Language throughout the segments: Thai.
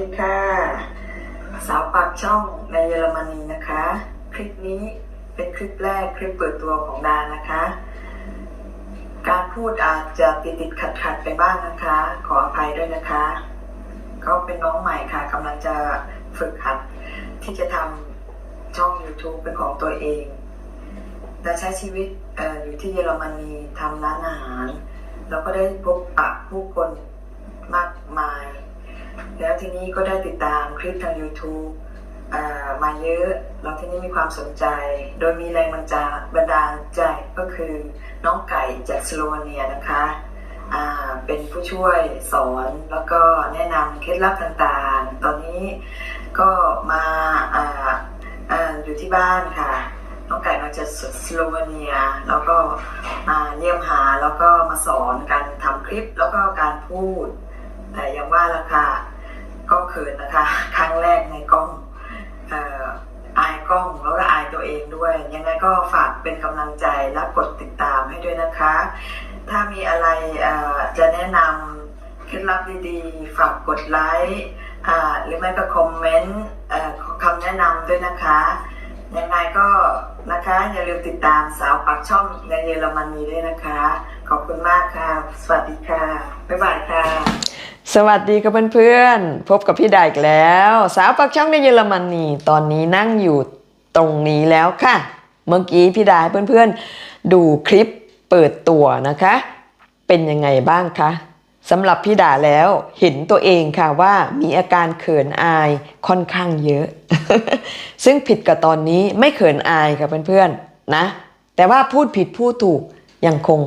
ดีค่ะ สาวปากช่องในเยอรมนีนะคะ คลิปนี้เป็นคลิปแรกคลิปเปิดตัวของดานะคะ การพูดอาจจะติดติดขัดขัดไปบ้างนะคะ ขออภัยด้วยนะคะเขาเป็นน้องใหม่ค่ะกำลังจะฝึกหัด ที่จะทำช่อง YouTube เป็นของตัวเองแต่ใช้ชีวิตออยู่ที่เยอรมนีทำร้านอาหาร แล้วก็ได้พบปะผู้คนมากมาย แล้วทีนี้ก็ได้ติดตามคลิปทาง YouTube มาเยอะแล้วทีนี้มีความสนใจ โดยมีแรงบันดาบันดาลใจก็คือน้องไก่จากสโลวเนียนะคะเป็นผู้ช่วยสอนแล้วก็แนะนำเคล็ดลับต่างๆ ตอนนี้ก็มาอาอาอยู่ที่บ้านค่ะ น้องไก่มาจากสโลวเนีย แล้วก็มาเยี่ยมหาแล้วก็มาสอนการทำคลิปแล้วก็การพูด แต่ยังว่าละค่ะ ขินนะคะ ครั้งแรกในกล้องอายกล้องแล้วก็อายตัวเองด้วย ยังไงก็ฝากเป็นกำลังใจและกดติดตามให้ด้วยนะคะ ถ้ามีอะไรจะแนะนำเคล็ดลับดีๆ ฝากกดไลค์หรือไม่ก็คอมเมนต์คำแนะนำด้วยนะคะ ยังไงก็นะคะอย่าลืมติดตามสาวปากช่องในเยอรมนีด้วยนะคะ ขอบคุณมากค่ะ สวัสดีค่ะ บ๊ายบายค่ะ สวัสดีครับเพื่อนๆ พบกับพี่ดาอีกแล้ว สาวปักช่องในเยอรมนีตอนนี้นั่งอยู่ตรงนี้แล้วค่ะ เมื่อกี้พี่ดาให้เพื่อนๆ ดูคลิปเปิดตัวนะคะ เป็นยังไงบ้างคะสำหรับพี่ดาแล้วเห็นตัวเองค่ะว่ามีอาการเขินอายค่อนข้างเยอะ ซึ่งผิดกับตอนนี้ไม่เขินอายค่ะเพื่อนๆนะ แต่ว่าพูดผิดพูดถูกยังคง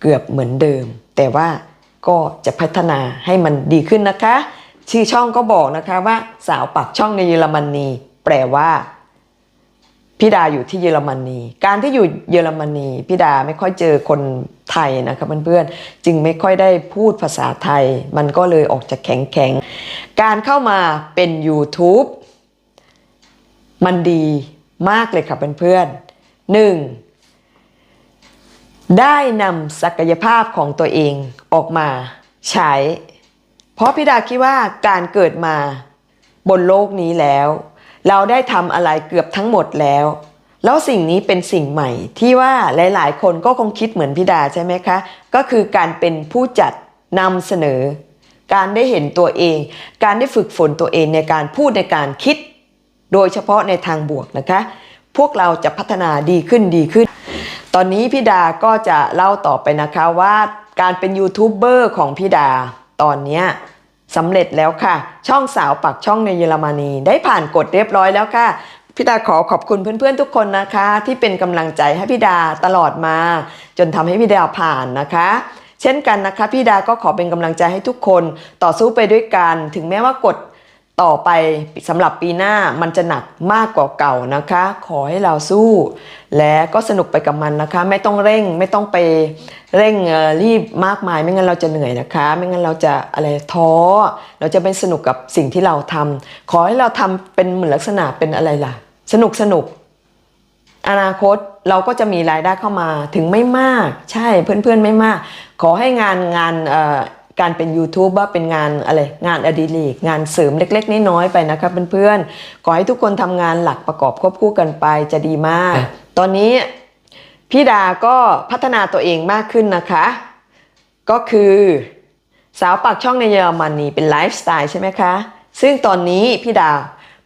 เกือบเหมือนเดิม แต่ว่า ก็จะพัฒนาให้มันดีขึ้นนะคะ ชื่อช่องก็บอกนะคะว่าสาวปากช่องในเยอรมนีแปลว่าพี่ดาอยู่ที่เยอรมนี การที่อยู่เยอรมนีพี่ดาไม่ค่อยเจอคนไทยนะคะเพื่อนๆ จึงไม่ค่อยได้พูดภาษาไทย มันก็เลยออกจะแข็งๆ การเข้ามาเป็น YouTube มันดีมากเลยค่ะเพื่อนๆหนึ่ง ได้นำศักยภาพของตัวเองออกมาใช้ เพราะพี่ดาคิดว่าการเกิดมาบนโลกนี้แล้ว เราได้ทำอะไรเกือบทั้งหมดแล้ว แล้วสิ่งนี้เป็นสิ่งใหม่ที่ว่าหลาย ๆ คนก็คงคิดเหมือนพี่ดาใช่ไหมคะ ก็คือการเป็นผู้จัดนำเสนอ การได้เห็นตัวเอง การได้ฝึกฝนตัวเองในการพูดในการคิด โดยเฉพาะในทางบวกนะคะ พวกเราจะพัฒนาดีขึ้นดีขึ้น ตอนนี้พี่ดาก็จะเล่าต่อไปนะคะว่าการเป็นยูทูบเบอร์ของพี่ดา ตอนนี้สำเร็จแล้วค่ะ ช่องสาวปักช่องในเยอรมนีได้ผ่านกฎเรียบร้อยแล้วค่ะพี่ดาขอขอบคุณเพื่อนๆทุกคนนะคะ ที่เป็นกำลังใจให้พี่ดาตลอดมา จนทำให้พี่ดาผ่านนะคะ เช่นกันนะคะพี่ดาก็ขอเป็นกำลังใจให้ทุกคนต่อสู้ไปด้วยกัน ถึงแม้ว่ากฎ ต่อไปสำหรับปีหน้ามันจะหนักมากกว่าเก่านะคะ ขอให้เราสู้ และก็สนุกไปกับมันนะคะ ไม่ต้องเร่งไม่ต้องไปเร่งรีบมากมาย ไม่งั้นเราจะเหนื่อยนะคะ ไม่งั้นเราจะอะไรท้อ เราจะไม่สนุกกับสิ่งที่เราทำขอให้เราทำเป็นเหมือนลักษณะเป็นอะไรล่ะ สนุกสนุก อนาคตเราก็จะมีรายได้เข้ามาถึงไม่มาก ใช่เพื่อนๆไม่มาก ขอให้งานงานเอ่อ การเป็นยูทูบว่าเป็นงานอะไรงานอดิเรกงานเสริมเล็ก ๆ น้อยๆไปนะครับเพื่อนๆขอให้ทุกคนทำงานหลักประกอบควบคู่กันไปจะดีมาก ตอนนี้พี่ดาก็พัฒนาตัวเองมากขึ้นนะคะ ก็คือสาวปากช่องในเยอรมนีเป็นไลฟ์สไตล์ใช่ไหมคะ ซึ่งตอนนี้พี่ดา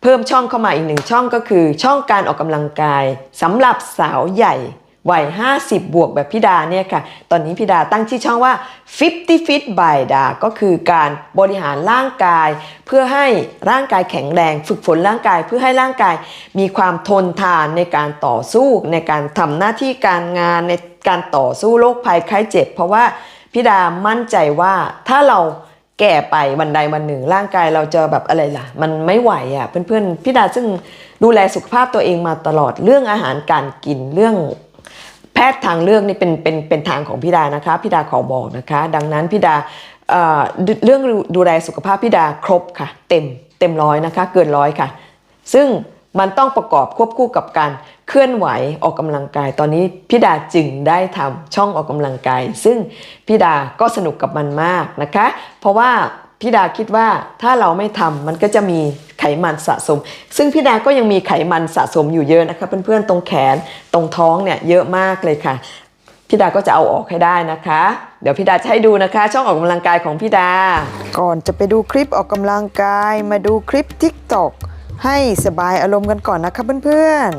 เพิ่มช่องเข้ามาอีกหนึ่งช่องก็คือช่องการออกกำลังกายสำหรับสาวใหญ่ วัย 50 บวกแบบพี่ดาเนี่ยค่ะ ตอนนี้พี่ดาตั้งชื่อช่องว่า 50 Fit by ดา ก็คือการบริหารร่างกาย เพื่อให้ร่างกายแข็งแรง ฝึกฝนร่างกายเพื่อให้ร่างกายมีความทนทานในการต่อสู้ในการทำหน้าที่การงานในการต่อสู้โรคภัยไข้เจ็บ เพราะว่าพี่ดามั่นใจว่าถ้าเราแก่ไปวันใดวันหนึ่งร่างกายเราจะแบบอะไรล่ะ มันไม่ไหวอะเพื่อนๆพี่ดาซึ่งดูแลสุขภาพตัวเองมาตลอดเรื่องอาหารการกินเรื่อง พทย์ทางเลือกนี่เป็นเป็นเป็นทางของพี่ดานะคะพี่ดาขอบอกนะคะ ดังนั้นพี่ดาเเรื่องดูแลสุขภาพพี่ดาครบค่ะ เต็มเต็มร้อยนะคะ เกินร้อยค่ะ ซึ่งมันต้องประกอบควบคู่กับการเคลื่อนไหวออกกำลังกาย ตอนนี้พี่ดาจึงได้ทำช่องออกกำลังกาย ซึ่งพี่ดาก็สนุกกับมันมากนะคะ เพราะว่าพี่ดาคิดว่าถ้าเราไม่ทำมันก็จะมี ไขมันสะสม ซึ่งพี่ดาก็ยังมีไขมันสะสมอยู่เยอะนะคะเพื่อนๆตรงแขนตรงท้องเนี่ยเยอะมากเลยค่ะพี่ดาก็จะเอาออกให้ได้นะคะ เดี๋ยวพี่ดาจะให้ดูนะคะ ช่องออกกำลังกายของพี่ดา ก่อนจะไปดูคลิปออกกำลังกาย มาดูคลิป TikTok ให้สบายอารมณ์กันก่อนนะคะเพื่อน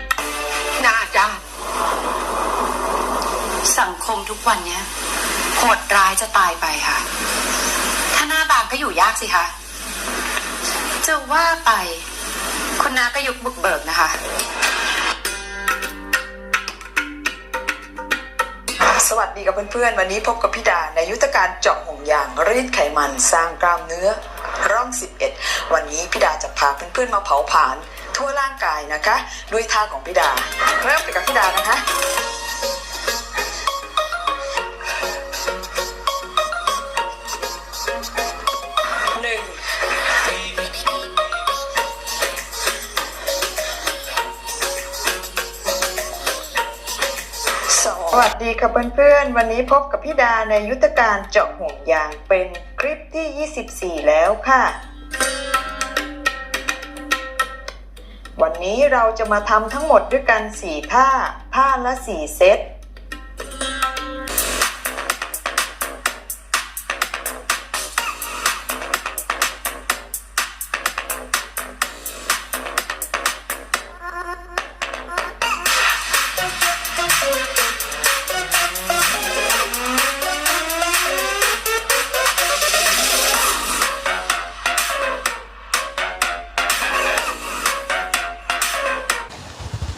ๆน่าจ้าสังคมทุกวันเนี้ยโหดร้ายจะตายไปค่ะ ถ้าหน้าบางก็อยู่ยากสิคะ จะว่าไป คุณนาก็ยุคบุกเบิกนะคะ สวัสดีกับเพื่อนๆ วันนี้พบกับพี่ดาในยุทธการเจาะห่วงยางรีดไขมันสร้างกล้ามเนื้อ ร่อง 11 วันนี้พี่ดาจะพาเพื่อนๆมาเผาผลาญทั่วร่างกายนะคะ ด้วยท่าของพี่ดา เริ่มไปกับพี่ดานะคะ วัสดีค่ะเพื่อนๆ วันนี้พบกับพี่ดาในยุทธการเจาะห่วงยางเป็นคลิปที่ 24 แล้วค่ะ วันนี้เราจะมาทำทั้งหมดด้วยกัน 4 ท่า ท่าละ 4 เซต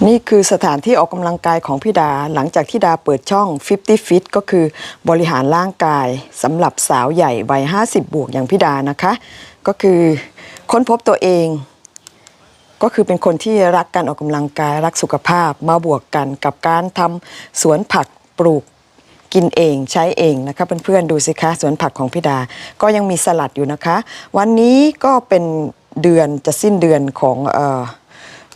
นี่คือสถานที่ออกกำลังกายของพี่ดาหลังจากที่ดาเปิดช่อง 50 Fit ก็คือบริหารร่างกายสำหรับสาวใหญ่วัย 50 บวกอย่างพี่ดานะคะ ก็คือค้นพบตัวเอง ก็คือเป็นคนที่รักการออกกำลังกายรักสุขภาพมาบวกกันกับการทำสวนผักปลูกกินเองใช้เองนะคะเพื่อนๆดูสิคะสวนผักของพี่ดา ก็ยังมีสลัดอยู่นะคะ วันนี้ก็เป็นเดือนจะสิ้นเดือนของเอ่อ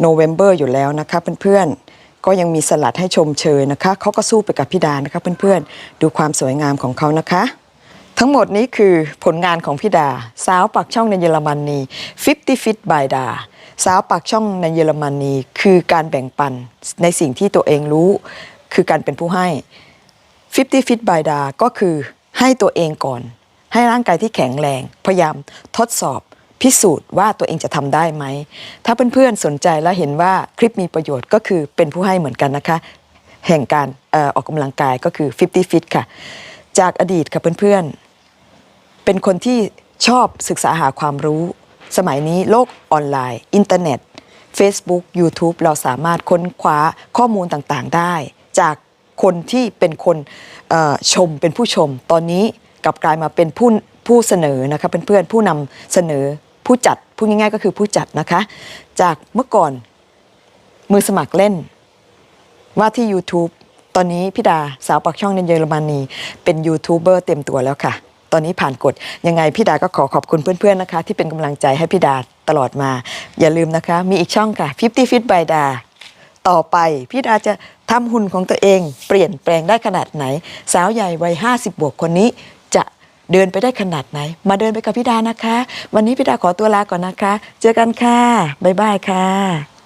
โนเวม ber อยู่แล้วนะคะเพื่อนๆ ก็ยังมีสลัดให้ชมเชยนะคะเขาก็สู้ไปกับพี่ดานะคะเพื่อนๆ ดูความสวยงามของเขานะคะ ทั้งหมดนี้คือผลงานของพี่ดา สาวปักช่องในเยอรมนี50 Fit by ดาสาวปักช่องในเยอรมนีคือการแบ่งปันในสิ่งที่ตัวเองรู้ คือการเป็นผู้ให้ 50 Fit by ดาก็คือให้ตัวเองก่อน ให้ร่างกายที่แข็งแรง พยายามทดสอบ พิสูจน์ว่าตัวเองจะทำได้ไหม ถ้าเพื่อนๆสนใจและเห็นว่าคลิปมีประโยชน์ก็คือเป็นผู้ให้เหมือนกันนะคะ แห่งการออออกกำลังกายก็คือ 50 Fit ค่ะ จากอดีตค่ะเพื่อนๆ เป็นคนที่ชอบศึกษาหาความรู้ สมัยนี้โลกออนไลน์ อินเทอร์เน็ต Facebook YouTube เราสามารถค้นคว้าข้อมูลต่างๆได้ จากคนที่เป็นคนชมเป็นผู้ชม ตอนนี้กลับกลายมาเป็นผู้ผู้เสนอนะคะเพื่อนๆผู้นำเสนอ ผู้จัดพูดง่ายๆก็คือผู้จัดนะคะ จากเมื่อก่อนมือสมัครเล่น ว่าที่ YouTube ตอนนี้พี่ดาสาวปักช่องในเยอรมนีเป็นยูทูบเบอร์เต็มตัวแล้วค่ะ ตอนนี้ผ่านกฎยังไงพี่ดาก็ขอขอบคุณเพื่อนๆนะคะ ที่เป็นกำลังใจให้พี่ดาตลอดมา อย่าลืมนะคะ มีอีกช่องค่ะ50 Fit by ดาต่อไปพี่ดาจะทำหุ่นของตัวเอง เปลี่ยนแปลงได้ขนาดไหน สาวใหญ่วัย 50 บวกคนนี้ เดินไปได้ขนาดไหน มาเดินไปกับพี่ดานะคะ วันนี้พี่ดาขอตัวลาก่อนนะคะ เจอกันค่ะบ๊ายบายค่ะ